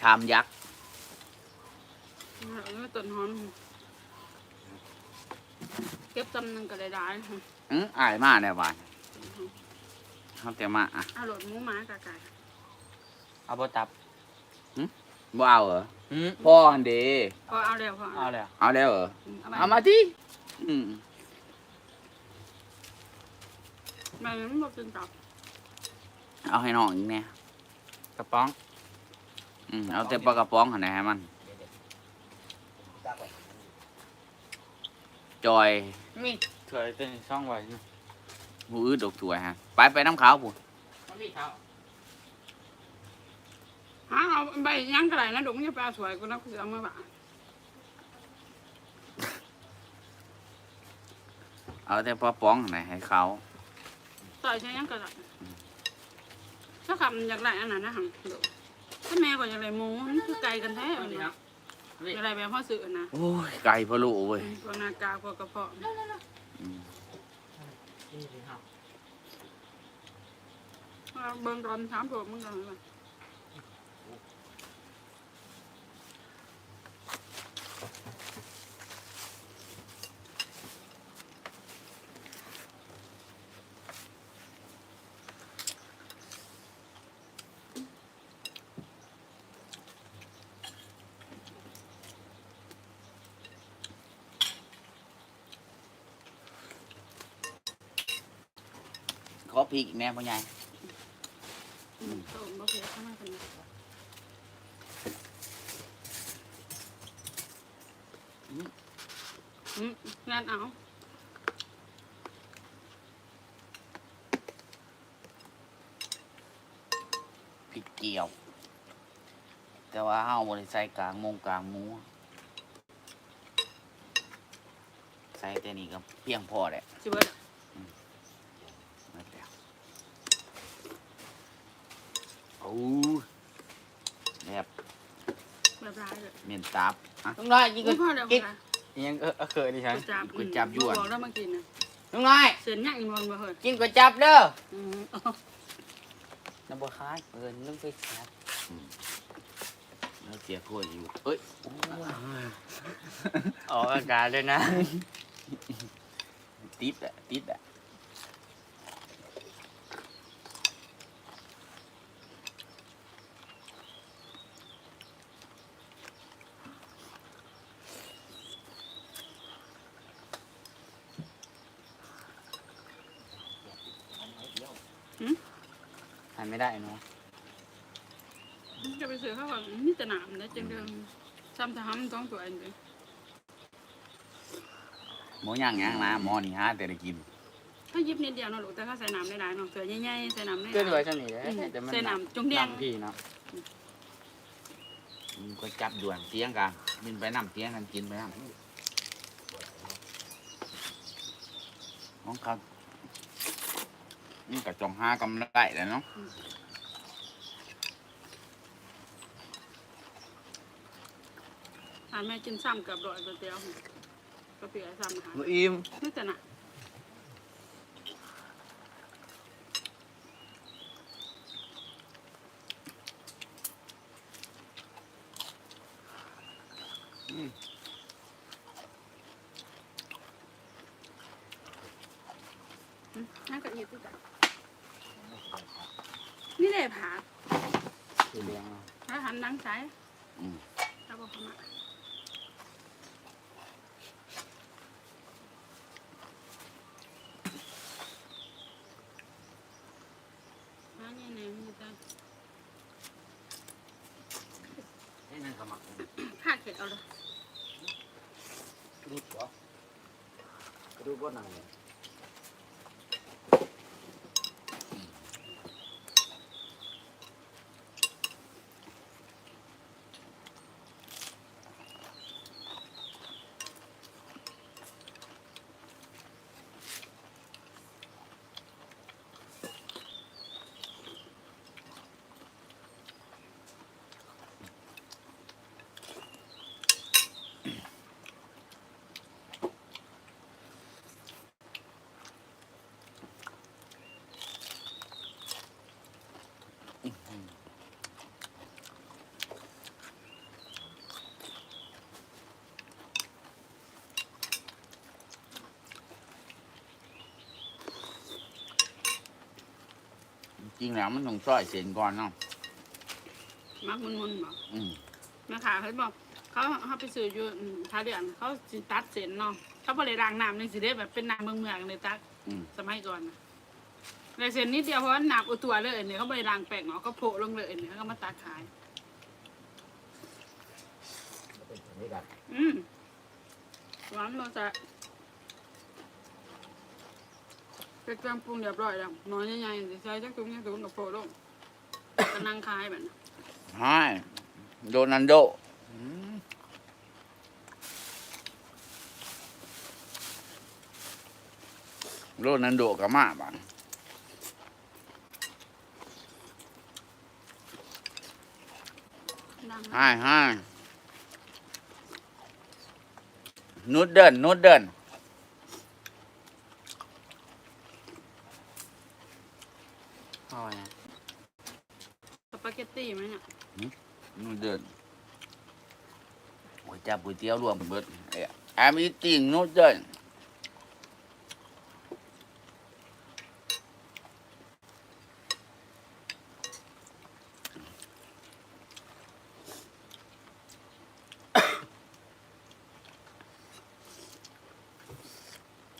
ชามยักษ์เอาไว้ต้นหอมเก็บจำหนึงก็ได้ได้อืออายมากเนี่ยบานเขาแต่มาอะเอาโหลดหมูหมากะไก่เอาบ่ตับบ่เอาเหรออืมพ่อหันเดพอเอาแล้วพอเอาเลยเอาแล้วเหรอเอาเอามามาที่อืมมันบ่กินตับ เอาให้น้องอีกเนี่ยกระป๋อง อืมเอาแต่ปลากระป๋องหันไหนให้มัน จอยมีถวยเป็นช่องไว้นะผู้อื่นดอกถวยฮะ ไปไปน้ำขาวผู้มีเขาหาเอาใบยังก็ได้นะดุกอย่าไปเอาสวยกูนะกูสิเอามาบ่าเอาแต่ปลาป๋องหันไหนให้เขาต่อยใช้ยังก็ได้ถ้าคำอยากได้อันนั้นนะหังเดี๋ยว ถ้าแม่ก็อยากได้หมูนี่คือไก่กันแท้เอาอันดินี้ครับอยากได้แบบพ่อสื่อนะโอ้ยไก่พะโล้เว้ยพวกนากาพวกกระเพาะอืมเอาเบิ่งตอนถามพวกมึงกันเลย พริกอีกแน่พ่อใหญ่อืมโตบ่เผ็ดเข้ามาเป็นอืมงานเอาพริกเกี่ยว แต่ว่าเฮาบ่ได้ใส่กลางมงกลางหมูใส่แต่นี่ก็เพียงพอแหละ สิเบิดอะ ไม่แล้วโอ้แบบ แบบร้าย เลยเมียนตับอะลุงน้อยกินกูก๋วยพ่อเดี๋ยวกิ๊กค่ะยังเออเออเคยดิฉันกูจับกูจับยวนบอกแล้วมากินนะลุงน้อยเส้นย่างอีกวันบ่เฮ้ยกินก๋วยจับเด้ออืมเอาน้ำบัวคายเอินลุงไปแซ่บแล้วเสียโคตรอยู่เอ้ยออกอากาศเลยนะ ติดอะติดอะ ไม่ได้เนาะจะไปซื้อข้าวก่อนนี่แต่หนามนะจังเดิมซ้ำจะห้ำต้องตัวเองเลยหมูย่างย่างนะหมอนี่ฮะแต่ได้กินถ้ายิบนิดเดียวเนาะลูกแต่ถ้าใส่น้ำได้หลายเนาะเสือใหญ่ๆใส่น้ำได้หเกินลาไว้ยเท่านี้เลยอืมแต่มันใส่น้ำจงแดงน้ำพี่เนาะมันก็จับด่วนเตียงกันมินไปน้ำเตียงกันกินไปน้ำน้องครั บนี่กับจองห้ากำไรแล้วเนาะอ่าแม่กินซ้ำเกือบร้อยก๋วยเตี๋ยวก็เปลี่ยนซ้ำค่ะอิ่มนี่แต่หนาอืมอืมน่าจะอีกที่จ้ะ นี่เลยผ่าสีเหลืองเนาะถ้าหันดังใช้อืมถ้าบอกเขามาอันนี้เนี่ยมันจะนี่นั่นขมักพาดเข็ดเอาเลยดูเหรอดูว่าหนังเนี่ย จริงแล้วมันต้องซอยเส้นก่อนเนาะมักมุนๆบอกอืมแม่ค้าเขาบอกเขาเขาไปซื้ออยู่อืมท่าเดือนเขาสิตัดเส้นเนาะเขาบริรางน้ำนี่สิได้แบบเป็นน้ำเมืองเมืองๆเลยตักอืมสมัยก่อนนะเลยเส้นนิดเดียวเพราะว่าหนักอุตัวเลยเนี่ยเขาบริรางแป้งเนาะก็โผล่ลงเลยเนี่ยเขาก็มาตัดขาย เป็นแบบนี้กันอืมหวานเราจะ เป็นเครื่องปรุงเรียบร้อยแล้วน้อยใหญ่ๆสิใช้จักตุ้งจักตุ้งกับโผล่ลงก็นั่งขายแบบนั้นใช่โดนันโดอืมโรนันโดกับมาบ้างดังให้ให้นุดเดินนุดเดิน พ่อนะสปาเกตตี้ไหมเนี่ยนุดเดินโอ้ยจับก๋วยเตี๋ยวรวมเบิดเอ้ย I'm eating noodle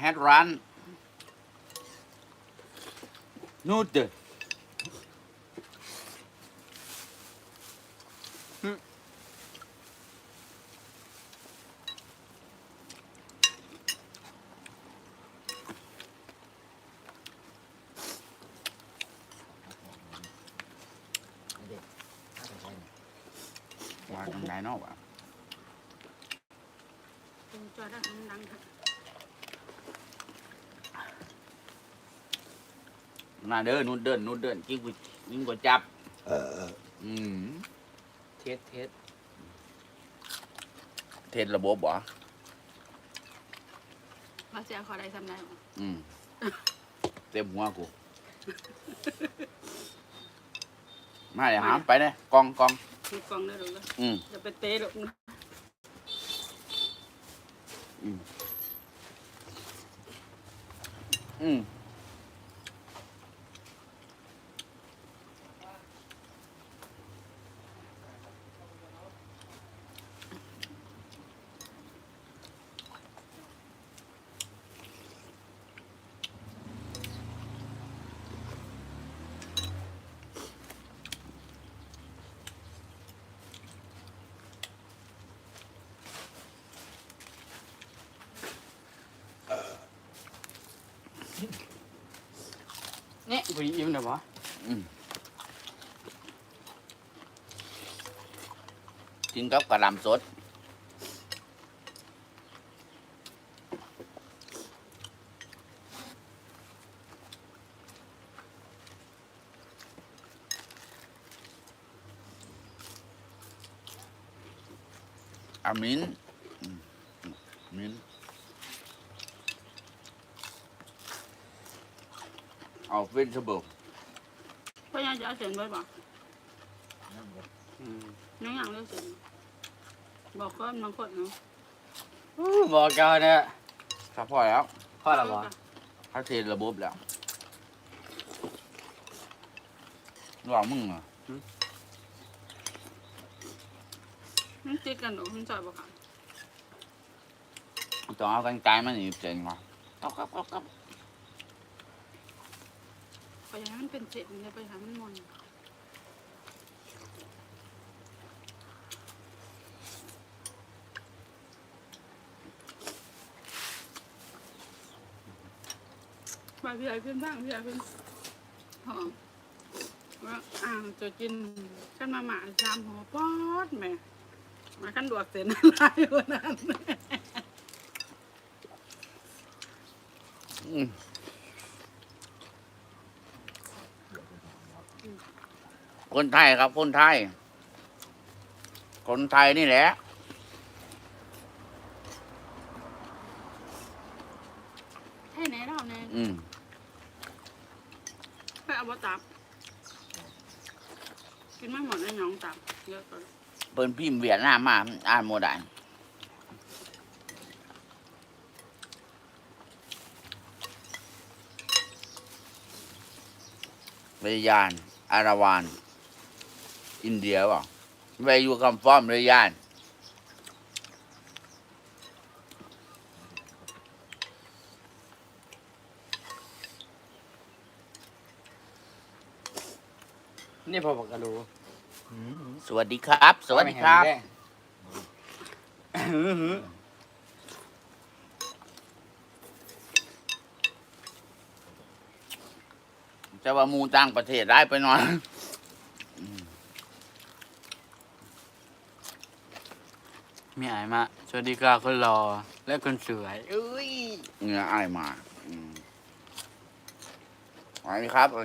แฮดรันนูดเดล เด็กถ้าจะใช้เนี่ย ว่าจังไดเนาะวะเป็นจอดังดังค่ะมาเด้อนูดเดินนูดเดินกินกูกินกูจับอืมเทสเทสเทศระบบบ่เราจะเอาขอได้ทำได้บ่อืม เต็มหัวกู มาเดี๋ยวหามไปเนี่ยกองกอง มีกล่องได้หรือเปล่าอืมจะไปเตะหรอกนะอืมอืม นี่กูอิ่มเลยวะอืมกินกับกระหลำสด อามินอืมมิน เอาเฟนชเบิลเพราะยังจะเอาเส้นไว้บ่นั่งรถอืมยังยังเลือกเส้นบอกก็บางคนเนาะอู้บอกกันเนี่ยถ้าพอแล้วพ่อละบ่ถ้าเทระบบแล้วว่ามึงอะมันติดกันหรอกมันจอยบ่ค่ะต้องเอากันไกลมันหนีบเจ๋งว่ะครับครับครับ ครับเพราะยังให้มันเป็นเส้นเลยไปหามันมนไปพี่ไอ้เพื่อนบ้างพี่ไอ้เพื่อนหอมว่าอ่างจะกินกันมาหมาสามหัวปอดแม่มากันดวกเส้นอะไรวะนั้น อืม คนไทยครับ คนไทย คนไทยนี่แหละ ให้ไหนเราเนี่ยอืมไปเอาบะตับ กินไม่หมดเลยน้องตับเยอะเกินเปิ้นพิมพ์เวียดนามมาอ่านโมได้เวเรยานอาราวาน อินเดียเปล่า Where you come from เรยานนี่พอบอกกระดูอืมสวัสดีครับ สวัสดีครับอื้อหือจะว่าหมูต่างประเทศได้ไปหน่อย มีอายมาสวัสดีครับคนรอและคนสวยเอ้ย เงื่ออ้ายมาอืมสวัสดีครับสวัสดี